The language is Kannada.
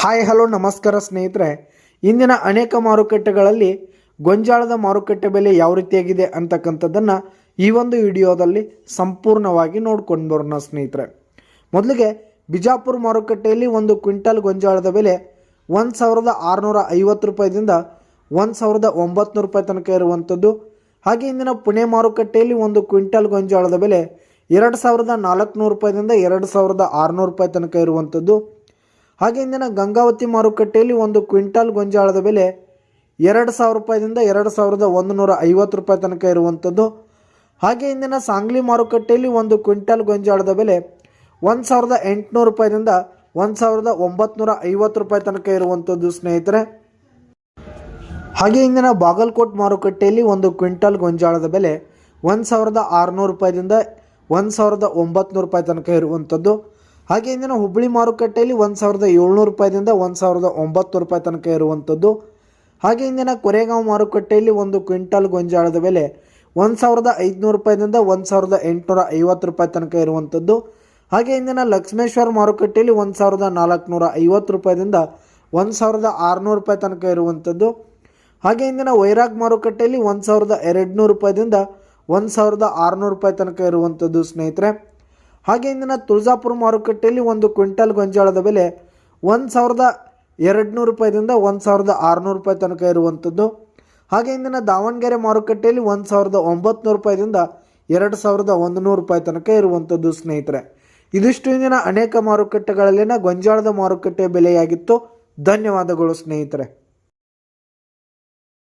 ಹಾಯ್ ಹಲೋ, ನಮಸ್ಕಾರ ಸ್ನೇಹಿತರೆ. ಇಂದಿನ ಅನೇಕ ಮಾರುಕಟ್ಟೆಗಳಲ್ಲಿ ಗೊಂಜಾಳದ ಮಾರುಕಟ್ಟೆ ಬೆಲೆ ಯಾವ ರೀತಿಯಾಗಿದೆ ಅಂತಕ್ಕಂಥದ್ದನ್ನು ಈ ಒಂದು ವಿಡಿಯೋದಲ್ಲಿ ಸಂಪೂರ್ಣವಾಗಿ ನೋಡ್ಕೊಂಡು ಬರೋಣ ಸ್ನೇಹಿತರೆ. ಮೊದಲಿಗೆ ಬಿಜಾಪುರ ಮಾರುಕಟ್ಟೆಯಲ್ಲಿ ಒಂದು ಕ್ವಿಂಟಲ್ ಗೊಂಜಾಳದ ಬೆಲೆ ಒಂದು ಸಾವಿರದ ಆರುನೂರ ಐವತ್ತು ರೂಪಾಯಿದಿಂದ ಒಂದು ಸಾವಿರದ ಒಂಬತ್ತು ರೂಪಾಯಿ ತನಕ ಇರುವಂಥದ್ದು. ಹಾಗೆ ಇಂದಿನ ಪುಣೆ ಮಾರುಕಟ್ಟೆಯಲ್ಲಿ ಒಂದು ಕ್ವಿಂಟಲ್ ಗೊಂಜಾಳದ ಬೆಲೆ ಎರಡು ಸಾವಿರದ ನಾಲ್ಕುನೂರು ರೂಪಾಯಿದಿಂದ ಎರಡು ಸಾವಿರದ ಆರುನೂರು ರೂಪಾಯಿ ತನಕ ಇರುವಂಥದ್ದು. ಹಾಗೆ ಇಂದಿನ ಗಂಗಾವತಿ ಮಾರುಕಟ್ಟೆಯಲ್ಲಿ ಒಂದು ಕ್ವಿಂಟಾಲ್ ಗೊಂಜಾಳದ ಬೆಲೆ ಎರಡು ಸಾವಿರ ರೂಪಾಯಿದಿಂದ ಎರಡು ಸಾವಿರದ ಒಂದು ನೂರ ಐವತ್ತು ರೂಪಾಯಿ ತನಕ ಇರುವಂಥದ್ದು. ಹಾಗೆ ಇಂದಿನ ಸಾಂಗ್ಲಿ ಮಾರುಕಟ್ಟೆಯಲ್ಲಿ ಒಂದು ಕ್ವಿಂಟಾಲ್ ಗೊಂಜಾಳದ ಬೆಲೆ ಒಂದು ಸಾವಿರದ ಎಂಟುನೂರು ರೂಪಾಯಿದಿಂದ ಒಂದು ಸಾವಿರದ ಒಂಬತ್ತು ಐವತ್ತು ರೂಪಾಯಿ ತನಕ ಇರುವಂಥದ್ದು ಸ್ನೇಹಿತರೆ. ಹಾಗೆ ಇಂದಿನ ಬಾಗಲಕೋಟ್ ಮಾರುಕಟ್ಟೆಯಲ್ಲಿ ಒಂದು ಕ್ವಿಂಟಾಲ್ ಗೊಂಜಾಳದ ಬೆಲೆ ಒಂದು ಸಾವಿರದ ಆರುನೂರು ರೂಪಾಯಿದಿಂದ ಒಂದು ಸಾವಿರದ ಒಂಬತ್ತು ರೂಪಾಯಿ ತನಕ ಇರುವಂಥದ್ದು. ಹಾಗೆ ಇಂದಿನ ಹುಬ್ಬಳ್ಳಿ ಮಾರುಕಟ್ಟೆಯಲ್ಲಿ ಒಂದು ಸಾವಿರದ ಏಳ್ನೂರು ರೂಪಾಯಿದಿಂದ ಒಂದು ಸಾವಿರದ ಒಂಬತ್ತು ರೂಪಾಯಿ ತನಕ ಇರುವಂಥದ್ದು ಹಾಗೆ ಇಂದಿನ ಕೊರೆಗಾಂವ್ ಮಾರುಕಟ್ಟೆಯಲ್ಲಿ ಒಂದು ಕ್ವಿಂಟಲ್ ಗೊಂಜಾಳದ ಬೆಲೆ ಒಂದು ಸಾವಿರದ ಐದುನೂರು ರೂಪಾಯಿದಿಂದ ಒಂದು ಸಾವಿರದ ಎಂಟುನೂರ ಐವತ್ತು ರೂಪಾಯಿ ತನಕ ಇರುವಂಥದ್ದು ಹಾಗೆ ಇಂದಿನ ಲಕ್ಷ್ಮೇಶ್ವರ ಮಾರುಕಟ್ಟೆಯಲ್ಲಿ ಒಂದು ಸಾವಿರದ ನಾಲ್ಕುನೂರ ಐವತ್ತು ರೂಪಾಯಿದಿಂದ ಒಂದು ಸಾವಿರದ ಆರುನೂರು ರೂಪಾಯಿ ತನಕ ಇರುವಂಥದ್ದು ಹಾಗೆ ಇಂದಿನ ವೈರಾಗ್ ಮಾರುಕಟ್ಟೆಯಲ್ಲಿ ಒಂದು ಸಾವಿರದ ಎರಡು ನೂರು ರೂಪಾಯಿದಿಂದ ಒಂದು ಸಾವಿರದ ಆರುನೂರು ರೂಪಾಯಿ ತನಕ ಇರುವಂಥದ್ದು ಸ್ನೇಹಿತರೆ. ಹಾಗೆ ಇಂದಿನ ತುಳಜಾಪುರ ಮಾರುಕಟ್ಟೆಯಲ್ಲಿ ಒಂದು ಕ್ವಿಂಟಲ್ ಗೊಂಜಾಳದ ಬೆಲೆ ಒಂದು ಸಾವಿರದ ಎರಡುನೂರು ರೂಪಾಯಿದಿಂದ ಒಂದು ಸಾವಿರದ ಆರುನೂರು ರೂಪಾಯಿ ತನಕ ಇರುವಂಥದ್ದು ಹಾಗೆ ಇಂದಿನ ದಾವಣಗೆರೆ ಮಾರುಕಟ್ಟೆಯಲ್ಲಿ ಒಂದು ಸಾವಿರದ ಒಂಬತ್ತು ರೂಪಾಯಿದಿಂದ ಎರಡು ಸಾವಿರದ ಒಂದು ರೂಪಾಯಿ ತನಕ ಇರುವಂಥದ್ದು ಸ್ನೇಹಿತರೆ. ಇದಿಷ್ಟು ಇಂದಿನ ಅನೇಕ ಮಾರುಕಟ್ಟೆಗಳಲ್ಲಿನ ಗೊಂಜಾಳದ ಮಾರುಕಟ್ಟೆ ಬೆಲೆಯಾಗಿತ್ತು. ಧನ್ಯವಾದಗಳು ಸ್ನೇಹಿತರೆ.